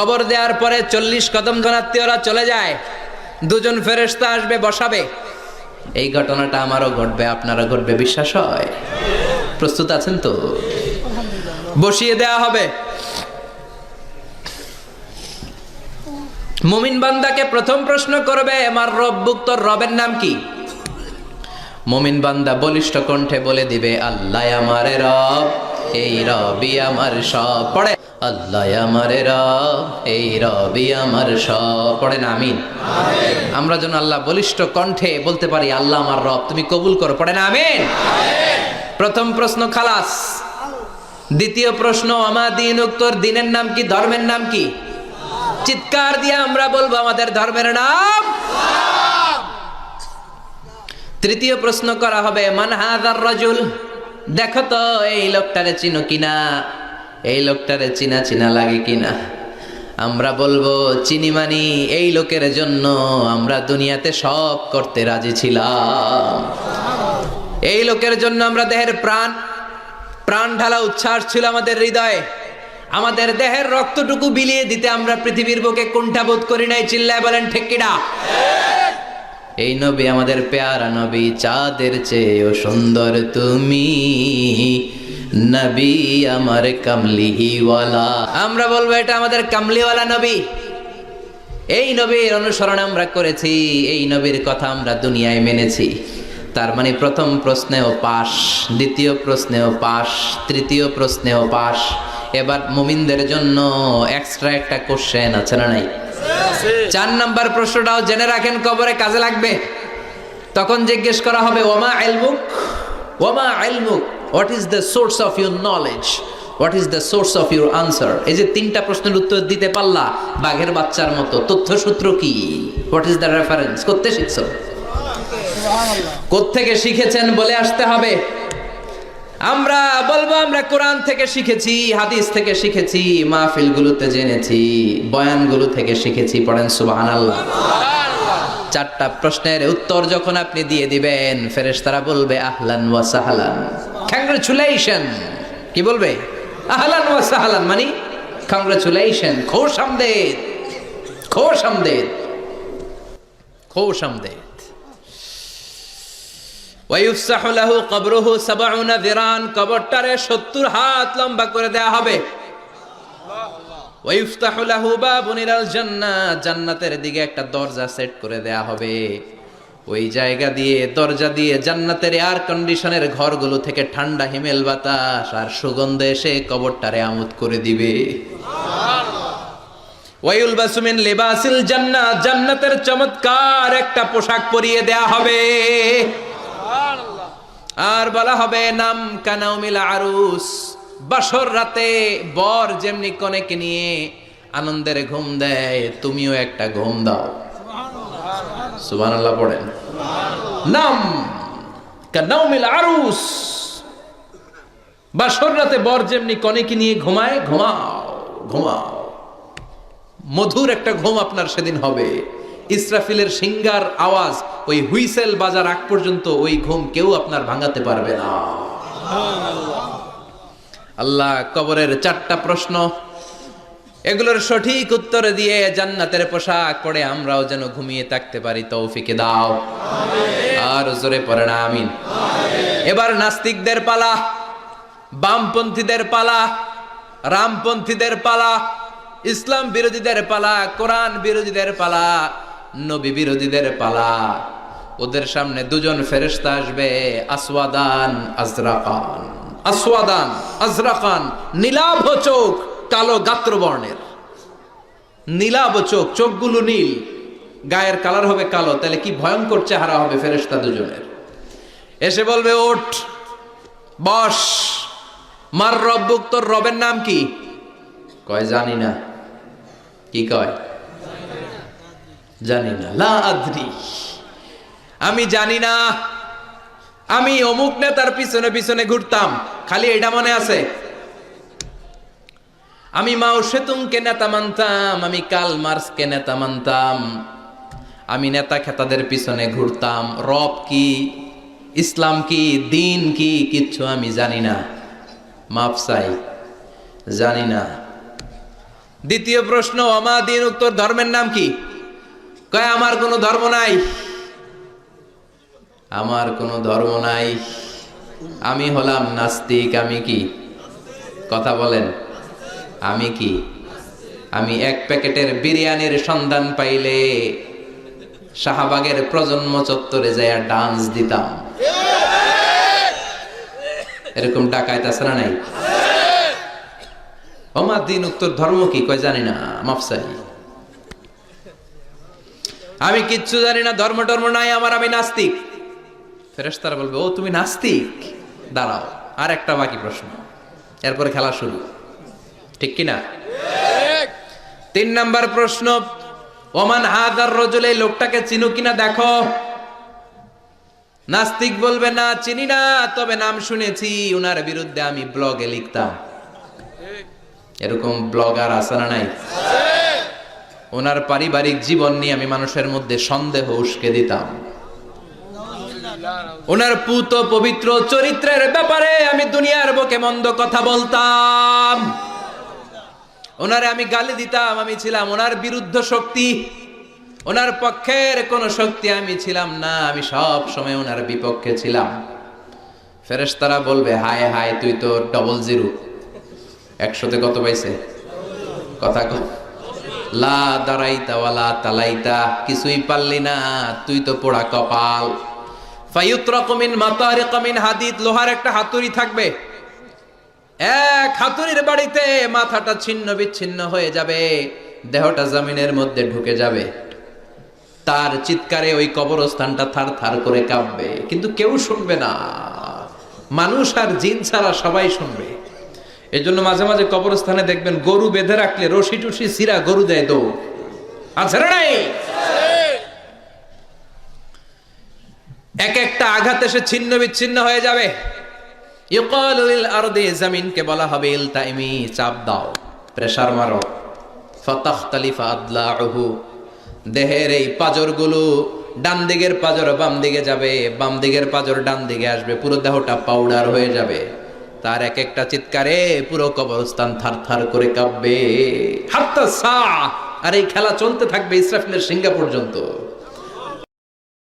কবর দেওয়ার পরে চল্লিশ কদম ধনাত্মীয়রা চলে যায়। দুজন ফেরেশতা আসবে, বসাবে। এই ঘটনাটা আমারও ঘটবে, আপনারও ঘটবে, বিশ্বাস হয়? প্রস্তুত আছেন তো? বসিয়ে দেয়া হবে। মুমিন বান্দাকে প্রথম প্রশ্ন করবে, আমার রব্বুক তোর রবের নাম কি? মুমিন বান্দা বলিষ্ঠ কণ্ঠে বলে দিবে, আল্লাহ আমারে রব, এই রবি আমার সব। পড়ে। আল্লাহ আমারে রব, এই রবি আমার সব। পড়েন আমিন। আমরা যেন আল্লাহ বলিষ্ঠ কণ্ঠে বলতে পারি, আল্লাহ আমার রব, তুমি কবুল করো। পড়েন আমিন। প্রথম প্রশ্ন খালাস। দ্বিতীয় প্রশ্ন আমার দিন উত্তর দিনের নাম কি, ধর্মের নাম কি? চিৎকার দিয়ে আমরা বলব, আমাদের ধর্মের নাম তৃতীয় প্রশ্ন করা হবে মানহাদার রজুল? দেখো তো, এই লোকটারে চিনো কিনা? এই লোকটারে চিনা চিনা লাগে কিনা? আমরা বলব, চিনি মানি, এই লোকের জন্য আমরা দুনিয়াতে সব করতে রাজি ছিলাম। এই লোকের জন্য আমরা দেহের প্রাণ প্রাণ ঢালা উচ্ছ্বাস ছিল আমাদের হৃদয়ে। আমাদের দেহের রক্তটুকু বিলিয়ে দিতে আমরা পৃথিবীর বুকে কুণ্ঠাবোধ করি নাই, চিল্লায় বলেন ঠেকিডা এই নবী আমাদের পেয়ারা নবী, চাঁদের চেয়েও সুন্দর তুমি। নবী আমার কামলিহিওয়ালা। আমরা বলব, এটা আমাদের কামলিওয়ালা নবী। এই নবীর অনুসরণ আমরা করেছি, এই নবীর কথা আমরা দুনিয়ায় মেনেছি। তার মানে প্রথম প্রশ্নেও পাশ, দ্বিতীয় প্রশ্নেও পাশ, তৃতীয় প্রশ্নেও পাশ। এবার মুমিনদের জন্য এক্সট্রা একটা কোশ্চেন আছে না নাই? চার নাম্বার প্রশ্নটাও জেনে রাখেন, কবরে কাজে লাগবে। তখন জিজ্ঞেস করা হবে, ওমা আলমুক ওমা আলমুক what is the source of your knowledge what is the source of your answer এই যে তিনটা প্রশ্নের উত্তর দিতে পারলা, বাঘের বাচ্চার মতো। তথ্যসূত্র কি? হোয়াট ইজ দ্য রেফারেন্স করতে শিখছো? কোত্থেকে শিখেছেন বলে আসতে হবে। আমরা বলব, আমরা কোরআন থেকে শিখেছি, হাদিস থেকে শিখেছি, মাহফিলগুলোতে জেনেছি, বয়ানগুলো থেকে শিখেছি, পড়েন সুবাহান আল্লাহ চারটা প্রশ্নের উত্তর যখন আপনি দিয়ে দিবেন, ফেরেশতারা বলবে, আহলান ওয়া সাহলান। কংগ্রেচুলেশন কি বলবে? আহলান ওয়া সাহলান মানে কংগ্রেচুলেশন খোশ আমদেদ খোশ আমদেদ খোশ আমদেদ। কবরুহু কবরটারে 70 হাত লম্বা করে দেয়া হবে। ওয়াইফতাহু লাহু বাবুন ইলাল জান্নাহ জান্নাতের দিকে একটা দরজা সেট করে দেয়া হবে। ওই জায়গা দিয়ে দরজা দিয়ে জান্নাতের এয়ার কন্ডিশনের ঘরগুলো থেকে ঠান্ডা হিমেল বাতাস আর সুগন্ধ এসে কবরটারে আমোদ করে দিবে। ওয়াইউল বাসুমিন লিবাসিল জান্নাহ জান্নাতের চমৎকার একটা পোশাক পরিয়ে দেয়া হবে। আর বলা হবে নাম কানাউমিল আরুস। বাসর রাতে বর যেমনি কনেকে নিয়ে আনন্দের ঘুম দেয় তুমিও একটা ঘুম দাও। পড়েন। নাম কানাউমিল আরুস। বাসর রাতে বর যেমনি কনেকে নিয়ে ঘুমায় ঘুমাও ঘুমাও। মধুর একটা ঘুম আপনার সেদিন হবে। ইসরাফিলের সিঙ্গার আওয়াজ ওই হুইসেল বাজার আগ পর্যন্ত ওই ঘুম কেউ আপনার ভাঙাতে পারবে না। আল্লাহ কবরের চারটা প্রশ্ন এগুলোর সঠিক উত্তর দিয়ে জান্নাতের পোশাক পরে আমরাও যেন ঘুমিয়ে থাকতে পারি, তৌফিকে দাও। আর জোরে পড়ে না, আমিন। এবার নাস্তিকদের পালা, বামপন্থীদের পালা, রামপন্থীদের পালা, ইসলাম বিরোধীদের পালা, কোরআন বিরোধীদের পালা, নবী বিরোধীদের পালা। ওদের সামনে দুজন ফেরেশতা আসবে, আসওয়াদান, আজরাকান। আসওয়াদান, আজরাকান, নীলাভ চোখ। কালো গাত্র বর্ণের নীলাভ চোখ, চোখগুলো নীল। গায়ের কালার হবে কালো, তাহলে কি ভয়ঙ্কর চেহারা হবে ফেরেশতা দুজনের। এসে বলবে, ওঠ, বস। মার রব্বুক, তোর রবের নাম কি? কয়, জানি না। কি কয়? জানি না। লা আদ্রি। আমি জানি না। আমি অমুক নেতার পিছনে পিছনে ঘুরতাম। খালি এটা মনে আছে? আমি মাও সেতুংকে নেতা মানতাম, আমি কাল মার্সকে নেতা মানতাম। আমি নেতা খেতাদের পিছনে ঘুরতাম, রব কি, ইসলাম কি, দিন কি, কিচ্ছু আমি জানি না। মাফ চাই, জানি না। দ্বিতীয় প্রশ্ন অমাদিন উত্তর ধর্মের নাম কি? কয়, আমার কোনো ধর্ম নাই। আমার কোনো ধর্ম নাই। আমি হলাম নাস্তিক, আমি কি? কথা বলেন। আমি কি? আমি এক প্যাকেটের বিরিয়ানির সন্ধান পাইলে শাহবাগের প্রজন্ম চত্বরে যায় ডান্স দিতাম। এরকম ডাকায় তাছাড়া নাই? ওমার দিন উত্তর ধর্ম কি? কয় জানি না মাফসাই আমি কিচ্ছু জানি না, ধর্ম টর্ম নাই, আমার আমি নাস্তিক। ফেরেশতারা বলবে, ও, তুমি নাস্তিক? দাঁড়াও আর একটা বাকি প্রশ্ন। এরপরে খেলা শুরু। ঠিক কি না তিন নাম্বার প্রশ্ন ওমান হাদার রজুল এই লোকটাকে চিনু কিনা দেখো? নাস্তিক বলবে না চিনি না তবে নাম শুনেছি উনার বিরুদ্ধে আমি ব্লগে লিখতাম। এরকম ব্লগার আছে না নাই? ওনার পারিবারিক জীবন নিয়ে আমি মানুষের মধ্যে সন্দেহ উস্কে দিতাম। ওনার পুত পবিত্র চরিত্রের ব্যাপারে আমি দুনিয়ার বুকে মন্দ কথা বলতাম। ওনারে আমি গালি দিতাম, আমি ছিলাম ওনার বিরুদ্ধ শক্তি। ওনার পক্ষের কোন শক্তি আমি ছিলাম না, আমি সব সময় ওনার বিপক্ষে ছিলাম। ফেরেশতারা বলবে, হায় হায়, তুই তো ডবল জিরো একশোতে কত পাইছে? কথা কো লা দাঁড়াইতা ওয়ালা তালাইতা, কিছুই পারলি না, তুই তো পোড়া কপাল। ফায়ুত্রাকুমিন মাতারিকামিন হাদিদ, লোহার একটা হাতুড়ি থাকবে। এক হাতুড়ির বাড়িতে মাথাটা ছিন্ন বিচ্ছিন্ন হয়ে যাবে, দেহটা জমিনের মধ্যে ঢুকে যাবে। তার চিৎকারে ওই কবরস্থানটা থার থার করে কাঁপবে, কিন্তু কেউ শুনবে না। মানুষ আর জিন ছাড়া সবাই শুনবে। এই জন্য মাঝে মাঝে কবরস্থানে দেখবেন গরু বেঁধে রাখলে রশি টুসি সিরা গরু দেয় দৌড়। আছে নাই? এক একটা আঘাত এসে ছিন্ন বিচ্ছিন্ন হয়ে যাবে। ইউকালুল আরদে জামিনকে বলা হবে ইলতাইমি চাপ দাও, প্রেসার মারো। ফতাখতালিফা আদলাহু দেহের এই পাজরগুলো ডান দিকের পাজর বাম দিকে যাবে বাম দিকের পাজর ডান দিকে আসবে, পুরো দেহটা পাউডার হয়ে যাবে। তার এক একটা চিৎকারে পুরো কবরস্থান থার থার করে কাঁপবে। হাত্তা সা আর এই খেলা চলতে থাকবে ইসরাফিলের সিঙ্গা পর্যন্ত।